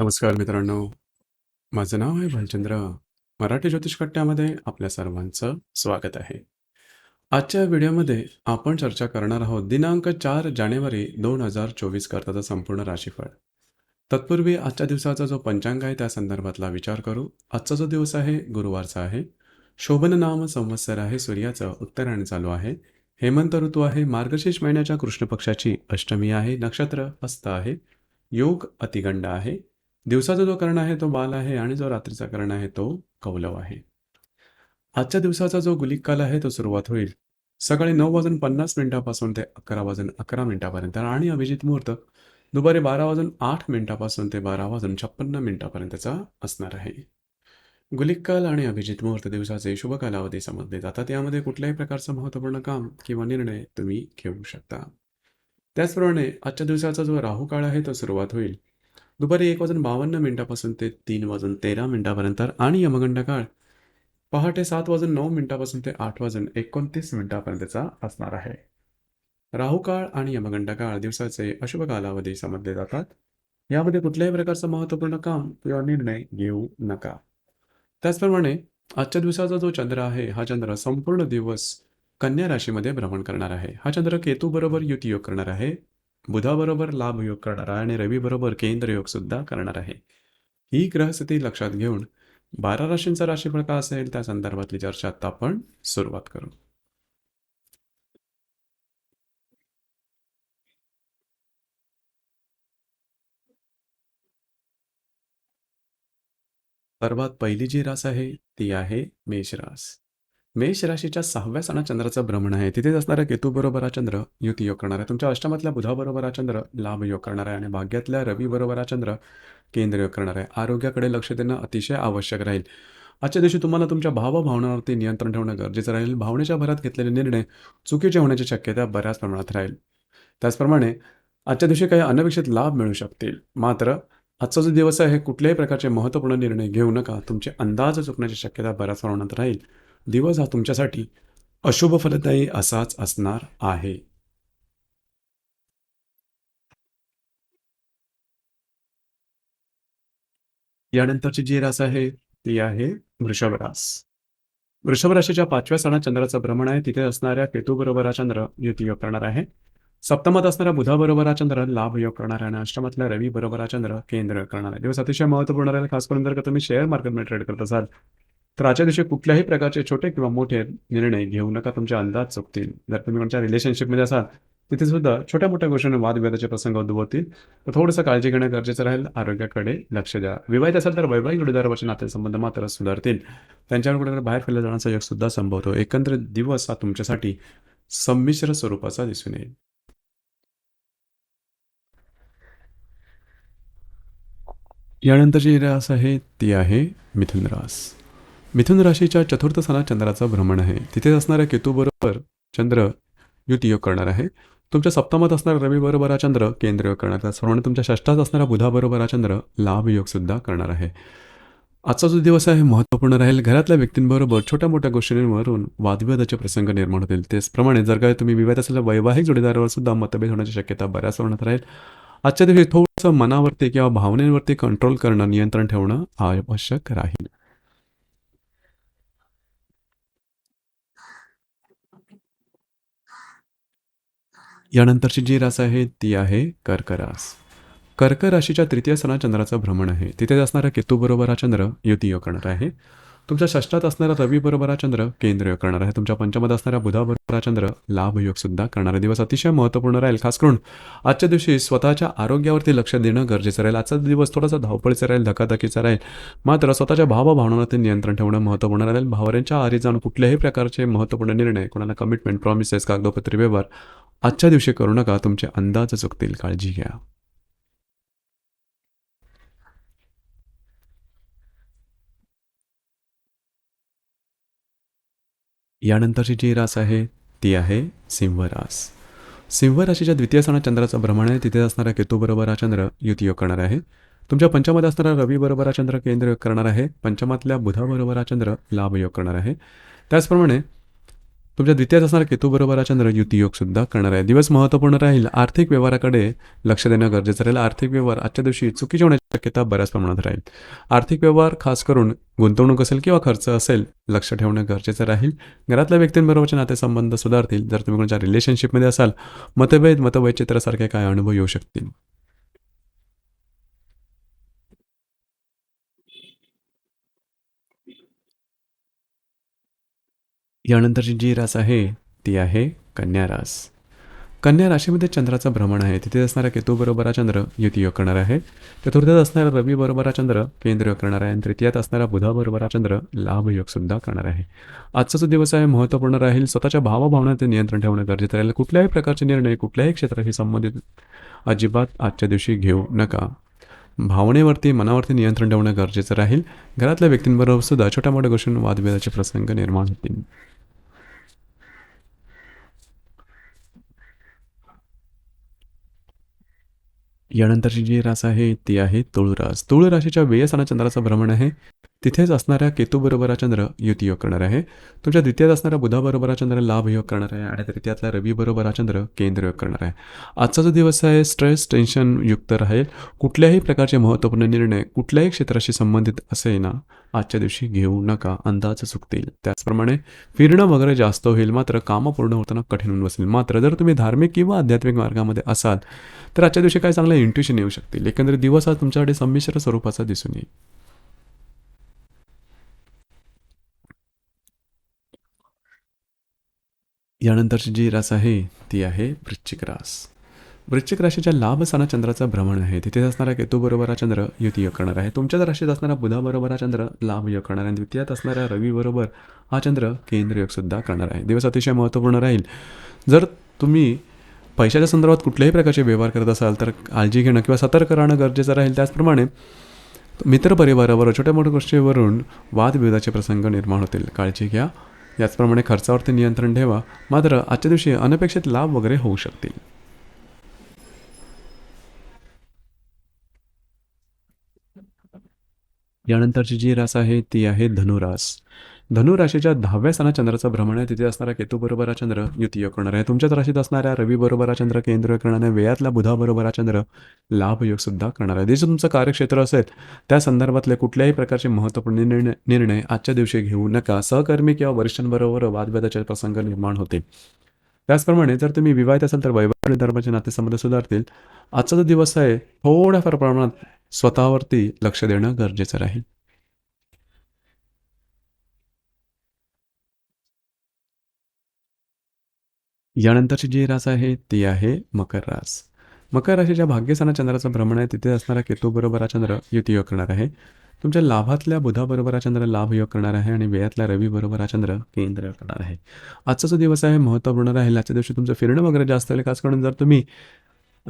नमस्कार मित्रांनो. माझं नाव आहे भालचंद्र. मराठी ज्योतिष कट्ट्यामध्ये आपल्या सर्वांचं स्वागत आहे. आजच्या व्हिडिओमध्ये आपण चर्चा करणार आहोत दिनांक 4 जानेवारी 2024 करताचा संपूर्ण राशीफळ. तत्पूर्वी आजच्या दिवसाचा जो पंचांग आहे त्या संदर्भातला विचार करू. आजचा जो दिवस आहे गुरुवारचा आहे. शोभन नाम संवत्सर आहे. सूर्याचं उत्तरायण चालू आहे. हेमंत ऋतू आहे. मार्गशीर्ष महिन्याच्या कृष्ण पक्षाची अष्टमी आहे. नक्षत्र हस्त आहे. योग अतिगंड आहे. दिवसाचा जो कर्ण आहे तो बाल आहे आणि जो रात्रीचा कर्ण आहे तो कौलव आहे. आजच्या दिवसाचा जो गुलिक काल आहे तो सुरुवात होईल सकाळी नऊ वाजून पन्नास मिनिटापासून ते अकरा वाजून अकरा मिनिटापर्यंत आणि अभिजित मुहूर्त दुपारी बारा वाजून आठ मिनिटापासून ते बारा वाजून छप्पन्न मिनिटापर्यंतचा असणार आहे. गुलिक काल आणि अभिजित मुहूर्त दिवसाचे शुभ कालावधी समजले जातात. यामध्ये कुठल्याही प्रकारचं महत्त्वपूर्ण काम किंवा निर्णय तुम्ही घेऊ शकता. त्याचप्रमाणे आजच्या दिवसाचा जो राहू काळ आहे तो सुरुवात होईल दुपारी एक वाजून बावन्न मिनिटापासून ते तीन वाजून तेरा मिनिटापर्यंत आणि यमगंड काळ पहाटे सात वाजून नऊ मिनिटापासून ते आठ वाजून एकोणतीस मिनिटापर्यंतचा असणार आहे. राहू काळ आणि यमगंड काळ दिवसाचे अशुभ कालावधी समजले जातात. यामध्ये कुठल्याही प्रकारचं महत्त्वपूर्ण काम किंवा निर्णय घेऊ नका. त्याचप्रमाणे आजच्या दिवसाचा जो चंद्र आहे हा चंद्र संपूर्ण दिवस कन्या राशीमध्ये भ्रमण करणार आहे. हा चंद्र केतू बरोबर युती योग करणार आहे. बुधाबरोबर लाभ योग करणार आहे आणि रवी बरोबर केंद्र योग सुद्धा करणार आहे. ही ग्रहस्थिती लक्षात घेऊन बारा राशींचा राशीफळ का असेल त्या संदर्भातली चर्चा आता आपण सुरुवात करू. सर्वात पहिली जी रास आहे ती आहे मेष रास. मेष राशीच्या सहाव्या सणाचंद्राचं भ्रमण आहे. तिथेच असणाऱ्या केतू बरोबर हा चंद्र युती योग करणार आहे. तुमच्या अष्टमातल्या बुधाबरोबर हा चंद्र लाभ योग करणार आहे आणि भाग्यातल्या रवी बरोबर हा चंद्र केंद्र योग करणार आहे. आरोग्याकडे लक्ष देणं अतिशय आवश्यक राहील. आजच्या दिवशी तुम्हाला तुमच्या भावभावनावरती नियंत्रण ठेवणं गरजेचं राहील. भावनेच्या भरात घेतलेले निर्णय चुकीचे होण्याची शक्यता बऱ्याच प्रमाणात राहील. त्याचप्रमाणे आजच्या दिवशी काही अनपेक्षित लाभ मिळू शकतील. मात्र आजचा जो दिवस आहे कुठल्याही प्रकारचे महत्त्वपूर्ण निर्णय घेऊ नका. तुमचे अंदाज चुकण्याची शक्यता बऱ्याच प्रमाणात राहील. दिवस हा तुमच्यासाठी अशुभ फलदायी असाच असणार आहे. यानंतरची जी रास आहे ती आहे वृषभ रास. वृषभ राशीच्या पाचव्या सणात चंद्राचं भ्रमण आहे. तिथे असणाऱ्या केतू बरोबर हा चंद्र युतीयोग करणार आहे. सप्तमात असणाऱ्या बुधाबरोबर हा चंद्र लाभ योग करणार आहे आणि अष्टमातल्या रवी बरोबर हा चंद्र केंद्र करणार आहे. दिवस अतिशय महत्त्वपूर्ण राहील. खास करून जर का तुम्ही शेअर मार्केटमध्ये ट्रेड करत असाल तर आजच्या दिवशी कुठल्याही प्रकारचे छोटे किंवा मोठे निर्णय घेऊ नका. तुमचे अंदाज चुकतील. जर तुम्ही कोणत्या रिलेशनशिपमध्ये असाल तिथे सुद्धा छोट्या मोठ्या गोष्टींना वादविवादाचे प्रसंग उद्भवतील. तर थोडंसं काळजी घेणं गरजेचं राहील. आरोग्याकडे लक्ष द्या. विवाहित असेल तर वैवाहिक जोडीदारावरचे नातेसंबंध मात्र सुधारतील. त्यांच्यावर कुठेतरी बाहेर फिरला जाण्याचा योग सुद्धा संभवतो. एकंदरीत दिवस हा तुमच्यासाठी संमिश्र स्वरूपाचा दिसून येईल. यानंतरची जे रास आहे ती आहे मिथुन रास. मिथुन राशीच्या चतुर्थ सणात चंद्राचं भ्रमण आहे. तिथे असणाऱ्या केतूबरोबर चंद्र युतियोग करणार आहे. तुमच्या सप्तमात असणारा रवीबरोबर हा चंद्र केंद्र योग करणार आहे. त्याचप्रमाणे तुमच्या षष्ठात असणारा बुधाबरोबर हा चंद्र लाभयोगसुद्धा करणार आहे. आजचा जो दिवस आहे महत्त्वपूर्ण राहील. घरातल्या व्यक्तींबरोबर छोट्या मोठ्या गोष्टींवरून वादविवादाचे प्रसंग निर्माण होतील. त्याचप्रमाणे जर काय तुम्ही विवाद असेल वैवाहिक जोडीदारावर सुद्धा मतभेद होण्याची शक्यता बऱ्याच प्रमाणात राहील. आजच्या दिवशी थोडंसं मनावरती किंवा भावनेवरती कंट्रोल करणं, नियंत्रण ठेवणं आवश्यक राहील. यानंतरची जी रास आहे ती आहे कर्क रास. कर्क राशीच्या तृतीय सणा चंद्राचं भ्रमण आहे. तिथेच असणारा केतू बरोबर हा चंद्र युती योग करणार आहे. तुमच्या षष्टात असणारा रवी बरोबर हा चंद्र केंद्र योग करणार आहे. तुमच्या पंचमात असणाऱ्या बुधाबरोबर हा चंद्र लाभ योग सुद्धा करणारा दिवस अतिशय महत्त्वपूर्ण राहील. खास करून आजच्या दिवशी स्वतःच्या आरोग्यावरती लक्ष देणं गरजेचं राहील. आजचा दिवस थोडासा धावपळीचा राहील, धकाधकीचा राहील. मात्र स्वतःच्या भावभावनावरती नियंत्रण ठेवणं महत्त्वपूर्ण राहील. भावऱ्यांच्या आरी जाऊन कुठल्याही प्रकारचे महत्त्वपूर्ण निर्णय, कोणाला कमिटमेंट, प्रॉमिसेस, कागदोपत्री व्यवहार आजच्या दिवशी करू नका. तुमचे अंदाज चुकतील. काळजी घ्या. यानंतरची जी रास आहे ती आहे सिंह रास. सिंह राशीच्या द्वितीय स्थानात चंद्राचं भ्रमण आहे. तिथे असणारा केतू बरोबर हा चंद्र युती योग करणार आहे. तुमच्या पंचमात असणारा रवी बरोबर हा चंद्र केंद्र योग करणार आहे. पंचमातल्या बुधाबरोबर हा चंद्र लाभ योग करणार आहे. त्याचप्रमाणे तुमच्या द्वितीयात असणारा केतूबरोबर चंद्र युतीयोग सुद्धा करणार आहे. दिवस महत्त्वपूर्ण राहील. आर्थिक व्यवहाराकडे लक्ष देणं गरजेचं राहील. आर्थिक व्यवहार आजच्या दिवशी चुकीचे होण्याची शक्यता बऱ्याच प्रमाणात राहील. आर्थिक व्यवहार खास करून गुंतवणूक असेल किंवा खर्च असेल लक्ष ठेवणं गरजेचं राहील. घरातल्या व्यक्तींबरोबरचे नातेसंबंध सुधारतील. जर तुम्ही कोणाच्या रिलेशनशिपमध्ये असाल मतभेद मतवैचित्रासारखे काय अनुभव येऊ शकतील. यानंतरची जी रास आहे ती आहे कन्या रास. कन्या राशीमध्ये चंद्राचं भ्रमण आहे. तिथे असणारा केतू बरोबरा हा चंद्र युतीयोग करणार आहे. चतुर्थात असणारा रवी बरोबरा हा चंद्र केंद्र योग करणार आहे. आणि तृतीयात असणारा बुधा बरोबरा हा चंद्र लाभयोग सुद्धा करणार आहे. आजचा जो दिवस आहे महत्त्वपूर्ण राहील स्वतःच्या भावभावनाचे नियंत्रण ठेवणं गरजेचं राहील. कुठल्याही प्रकारचे निर्णय कुठल्याही क्षेत्राशी संबंधित अजिबात आजच्या दिवशी घेऊ नका. भावनेवरती मनावरती नियंत्रण ठेवणं गरजेचं राहील. घरातल्या व्यक्तींबरोबर सुद्धा छोट्या मोठ्या गोष्टींवर वादविवादाचे प्रसंग निर्माण होतील. यानंतरची जी रास आहे ती आहे तुळ रास तुळ राशीच्या व्ययस्थाना चंद्राचं भ्रमण आहे. तिथेच असणाऱ्या केतूबरोबरा हा चंद्र युती योग करणार आहे. तुमच्या द्वितीयात असणाऱ्या बुधाबरोबरा चंद्र लाभ योग करणार आहे आणि तृतीयातला रवीबरोबरा हा चंद्र केंद्र योग करणार आहे. आजचा जो दिवस आहे स्ट्रेस टेन्शन युक्त राहील. कुठल्याही प्रकारचे महत्त्वपूर्ण निर्णय कुठल्याही क्षेत्राशी संबंधित असे ना आजच्या दिवशी घेऊ नका. अंदाज चुकतील. त्याचप्रमाणे फिरणं वगैरे जास्त होईल मात्र कामं पूर्ण होताना कठीण होऊन बसेल. मात्र जर तुम्ही धार्मिक किंवा आध्यात्मिक मार्गामध्ये असाल तर आजच्या दिवशी काय चांगलं इंट्युशन येऊ शकतील. एकंदरीत दिवस हा तुमच्यासाठी संमिश्र स्वरूपाचा दिसून येईल. यानंतरची जी रास आहे ती आहे वृश्चिक रास. वृश्चिक राशीच्या लाभ स्थाना चंद्राचं भ्रमण आहे. तिथे असणारा केतूबरोबर हा चंद्र युती योग करणार आहे. तुमच्याच राशीत असणारा बुधाबरोबर हा चंद्र लाभ योग करणार आहे. आणि द्वितीयात असणाऱ्या रवीबरोबर हा चंद्र केंद्र योग सुद्धा करणार आहे. दिवस अतिशय महत्त्वपूर्ण राहील. जर तुम्ही पैशाच्या संदर्भात कुठल्याही प्रकारचे व्यवहार करत असाल तर काळजी घेणं किंवा सतर्क राहणं गरजेचं राहील. त्याचप्रमाणे मित्रपरिवारावर छोट्या मोठ्या गोष्टीवरून वादविवादाचे प्रसंग निर्माण होतील. काळजी घ्या. याचप्रमाणे खर्चावरती नियंत्रण ठेवा. मात्र आजच्या दिवशी अनपेक्षित लाभ वगैरे होऊ शकतील. यानंतरची जी रास आहे ती आहे धनुरास. धनुराशीच्या दहाव्या स्थानात चंद्राचं भ्रमण आहे. तिथे असणारा केतू बरोबर हा चंद्र युती योग करणार आहे. तुमच्याच राशीत असणाऱ्या रवी बरोबर चंद्र केंद्र करणार आहे. वेयातला बुधा बरोबर हा चंद्र लाभयोग सुद्धा करणार आहे. जे तुमचं कार्यक्षेत्र असेल त्या संदर्भातले कुठल्याही प्रकारचे महत्त्वपूर्ण निर्णय निर्णय आजच्या दिवशी घेऊ नका. सहकर्मी किंवा वरिष्ठांबरोबर वादविवादाचे प्रसंग निर्माण होते त्याचप्रमाणे जर तुम्ही विवाहित असाल तर वैवाहिक धर्माचे नातेसंबंध सुधारतील. आजचा जो दिवस आहे थोड्याफार प्रमाणात स्वतःवरती लक्ष देणं गरजेचं राहील. यानंतरची जी रास आहे ती आहे मकर रास. मकर राशीच्या भाग्यस्थानात चंद्राचं भ्रमण आहे. तिथे असणारा केतू बरोबर हा चंद्र युती योग करणार आहे. तुमच्या लाभातल्या बुधाबरोबर हा चंद्र लाभ योग करणार आहे आणि वेळातल्या रवीबरोबर हा चंद्र केंद्र योग करणार आहे. आजचा जो दिवस आहे महत्त्वपूर्ण राहील. आजच्या दिवशी तुमचं फिरणं वगैरे जास्त होईल खास करून जर तुम्ही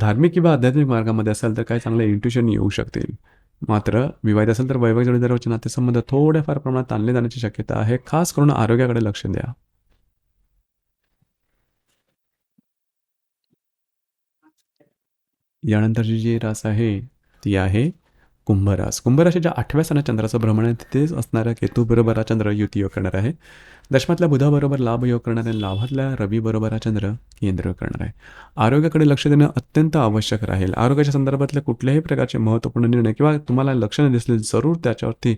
धार्मिक किंवा आध्यात्मिक मार्गामध्ये असाल तर काही चांगले इंट्युशन येऊ शकतील. मात्र विवाहित असेल तर वैवाहिक जोडीदाराचे नातेसंबंध थोड्याफार प्रमाणात ताणले जाण्याची शक्यता आहे. खास करून आरोग्याकडे लक्ष द्या. यानंतरची जी रास आहे ती आहे कुंभरास. कुंभराशीच्या आठव्या स्थानात चंद्राचं भ्रमण आहे तिथेच असणाऱ्या केतूबरोबर हा चंद्र युती योग करणार आहे. दशमातल्या बुधाबरोबर लाभ योग करणार आहे लाभातल्या रवीबरोबर हा चंद्र केंद्र योग करणार आहे. आरोग्याकडे लक्ष देणं अत्यंत आवश्यक राहील. आरोग्याच्या संदर्भातल्या कुठल्याही प्रकारचे महत्त्वपूर्ण निर्णय किंवा तुम्हाला लक्षणं दिसले जरूर त्याच्यावरती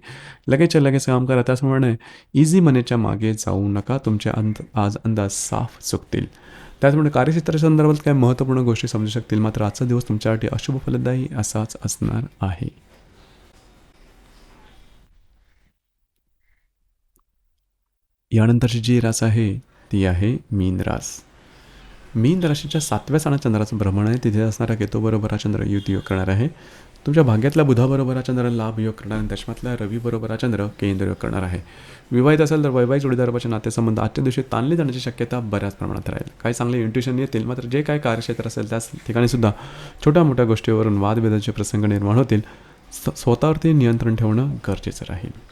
लगेचच्या लगेच काम करा. त्याचप्रमाणे इझी मनीच्या मागे जाऊ नका. तुमचे अंद आज अंदाज साफ चुकतील. त्याचप्रमाणे कार्यक्षेत्राच्या संदर्भात काही महत्त्वपूर्ण गोष्टी समजू शकतील. मात्र आजचा दिवस तुमच्यासाठी अशुभ फलदायी असाच असणार आहे. यानंतरची जी रास आहे ती आहे मीन रास. मीन राशीच्या सातव्या स्थानात चंद्राचं भ्रमण आहे. तिथे असणारा केतो बरोबर हा चंद्र युती करणार आहे. तुमच्या भाग्यातल्या बुधाबरोबर हा चंद्र लाभ योग करणार आणि दशमातल्या रवीबरोबरा चंद्र केंद्र योग करणार आहे. विवाहित असेल तर वैवाहिक जोडीदाराचे नातेसंबंध आजच्या दिवशी ताणले जाण्याची शक्यता बऱ्याच प्रमाणात राहील. काही चांगले इंट्युशन येतील मात्र जे काही कार्यक्षेत्र असेल त्याच ठिकाणी सुद्धा छोट्या मोठ्या गोष्टीवरून वादभेदाचे प्रसंग निर्माण होतील. स्वतःवरती नियंत्रण ठेवणं गरजेचं राहील.